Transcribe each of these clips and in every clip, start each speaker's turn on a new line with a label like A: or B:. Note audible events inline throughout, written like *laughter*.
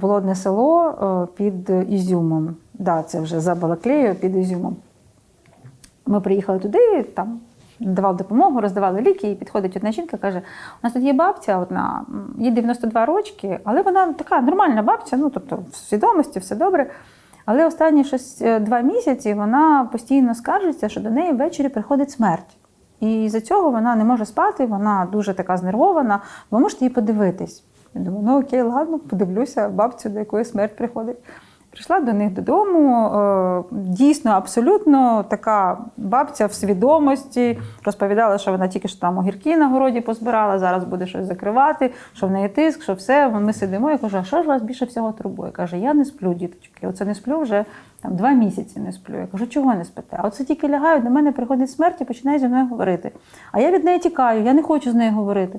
A: було одне село е, під Ізюмом. Да, це вже за Балаклеєю під Ізюмом. Ми приїхали туди, там давали допомогу, роздавали ліки, і підходить одна жінка, каже: у нас тут є бабця одна, їй 92 рочки, але вона така нормальна бабця, ну тобто в свідомості, все добре. Але останні щось е, два місяці вона постійно скаржиться, що до неї ввечері приходить смерть. І за цього вона не може спати, вона дуже така знервована. Ви можете її подивитись. Я думаю, ну окей, ладно, подивлюся бабцю, до якої смерть приходить. Прийшла до них додому. е, Дійсно, абсолютно така бабця в свідомості. Розповідала, що вона тільки що там огірки на городі позбирала, зараз буде щось закривати, що в неї тиск, що все. Ми сидимо. Я кажу, а що ж вас більше всього турбує? Каже, я не сплю, діточки. Оце не сплю вже там два місяці не сплю. Я кажу, чого не спите? А оце тільки лягаю, до мене приходить смерть і починає зі мною говорити. А я від неї тікаю, я не хочу з нею говорити.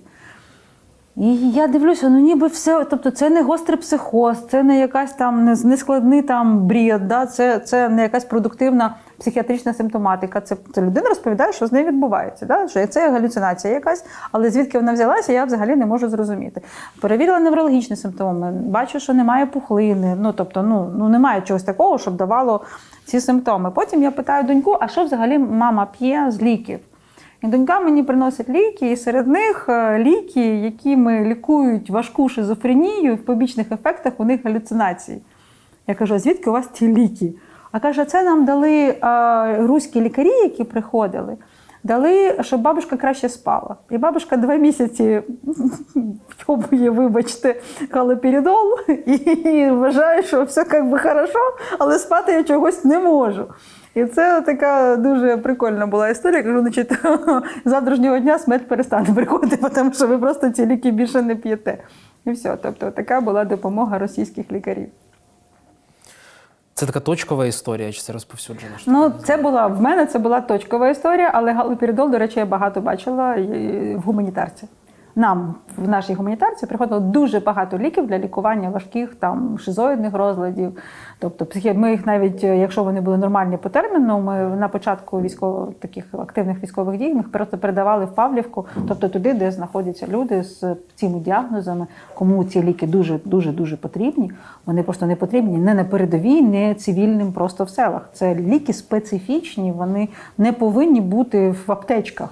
A: І я дивлюся, ну ніби все, тобто це не гострий психоз, це не якась там не- нескладний там бред, да? це, це не якась продуктивна психіатрична симптоматика. Це, це людина розповідає, що з нею відбувається. Да? Що це галюцинація якась, але звідки вона взялася, я взагалі не можу зрозуміти. Перевірила неврологічні симптоми, бачу, що немає пухлини. Ну тобто, ну, ну немає чогось такого, щоб давало ці симптоми. Потім я питаю доньку, а що взагалі мама п'є з ліків? І донька мені приносить ліки, і серед них е, ліки, якими лікують важку шизофренію, в побічних ефектах у них галюцинації. Я кажу, а звідки у вас ці ліки? А каже, це нам дали е, руські лікарі, які приходили, дали, щоб бабушка краще спала. І бабушка два місяці пробує, вибачте, халоперидол і вважає, що все як би хорошо, але спати я чогось не можу. І це така дуже прикольна була історія. Кажу, значить, *laughs* завтрашнього дня смерть перестане приходити, тому що ви просто ці ліки більше не п'єте. І все. Тобто така була допомога російських лікарів.
B: Це така точкова історія, чи це розповсюджена?
A: Ну, це була в мене це була точкова історія, але галоперидол, до речі, я багато бачила в гуманітарці. Нам в нашій гуманітарці приходило дуже багато ліків для лікування важких там шизоїдних розладів. Тобто, ми їх навіть, е, якщо вони були нормальні по терміну, ми на початку військово таких активних військових дій ми просто передавали в Павлівку, тобто туди, де знаходяться люди з цими діагнозами, кому ці ліки дуже дуже дуже потрібні. Вони просто не потрібні не на передовій, не цивільним, просто в селах. Це ліки специфічні, вони не повинні бути в аптечках.